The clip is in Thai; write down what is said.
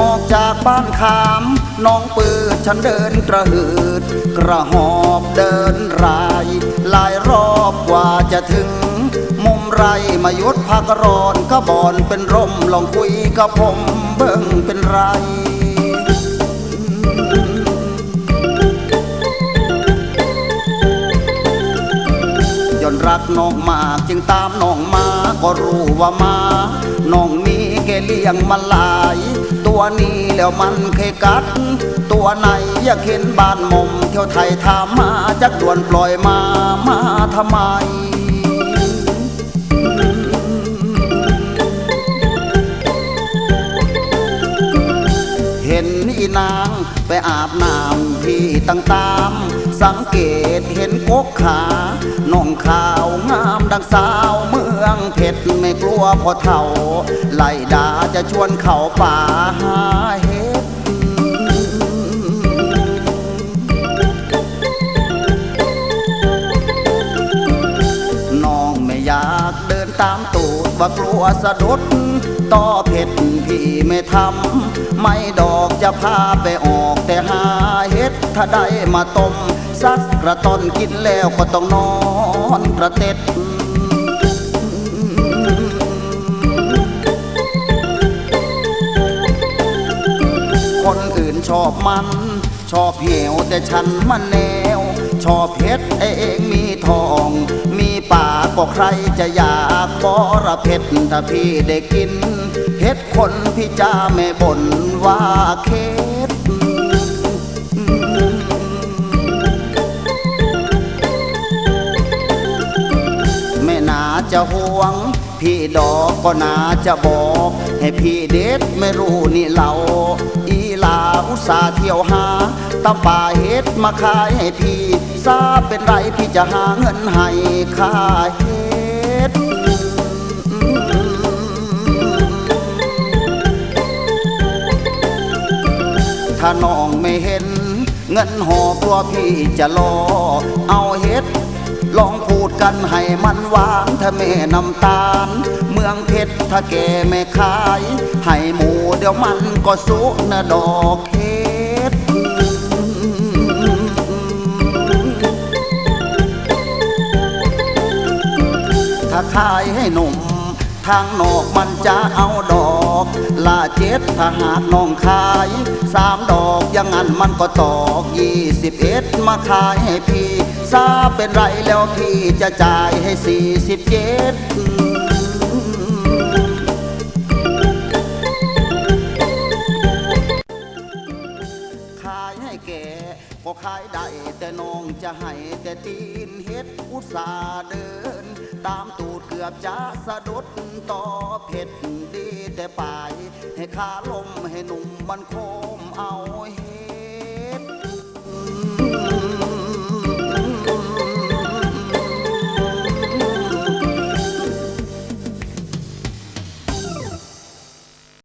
ออกจากบ้านขามน้องปืดฉันเดินกระหืด กระหอบเดินราย หลายรอบกว่าจะถึง มุมไรมายุดพักร้อนก็บอนเป็นร่มลองคุยกับผมเบิ่งเป็นไร รักน้องมากจึงตามน้องมาก็รู้ว่ามา น้องนี้แกเลี้ยงมันหลาย ตัวนี้แล้วมันเคยกัด ตัวไหนอยากเห็นบ้านมมเที่ยวไทยถามมาจักด่วนปล่อยมามาทำไมเห็นอีนางไปอาบน้ำที่ต่างๆ สังเกตเห็นกกขาน้องขาวงามดังสาวเมืองเพชรไม่กลัวพอเท่า ไล่ดาจะชวนเข้าป่าหาเห็ดน้องไม่อยากเดินตามตูดว่ากลัวสะดุดต่อเพชรพี่ไม่ทำ ไม่ดอกจะพาไปออกแต่หาเห็ดถ้าได้มาต้ม สักกระต้นกินแล้วก็ต้องนอนกระเต็ดคนอื่นชอบมัน ชอบเหี่ยวแต่ฉันมันแนว ชอบเพชรเองมีทอง มีป่าก็ใครจะอยากบอระเพ็ดถ้าพี่ได้กินเฮ็ดคนพี่จ้าไม่บ่นว่าเค พี่ดอกก็นาจะบอก ให้พี่เด็ดไม่รู้นี่เรา อีลาอุตสาเที่ยวหาตำป่าเฮ็ดมาขายให้พี่ทราบเป็นไรพี่จะหาเงินให้ค่าเฮ็ดถ้าน้องไม่เห็น เงินหอกลัวพี่จะรอ เอาเฮ็ด ลองพูดกันให้มันหวานถ้าแม่น้ำตาล เมืองเพชรถ้าแกไม่ขาย ให้หมูเดี๋ยวมันก็สุกนะดอกเฮ็ดถ้าขายให้หนุ่ม ทางนอกมันจะเอาดอกลาเจ็ดถ้าหากน้องขายสามดอกยังงั้นมันก็ตอกยี่สิบเอ็ดมาขายให้พี่ทราบเป็นไรแล้วพี่จะจ่ายให้สี่สิบเจ็ดขายให้แกก็ขายได้แต่น้องจะให้แต่ตีนเฮ็ดอุตสาเดิน ตามตูดเกือบจะสะดุดต่อเผ็ดดีแต่ปลายให้ขาลมให้หนุ่มมันโคมเอาเฮ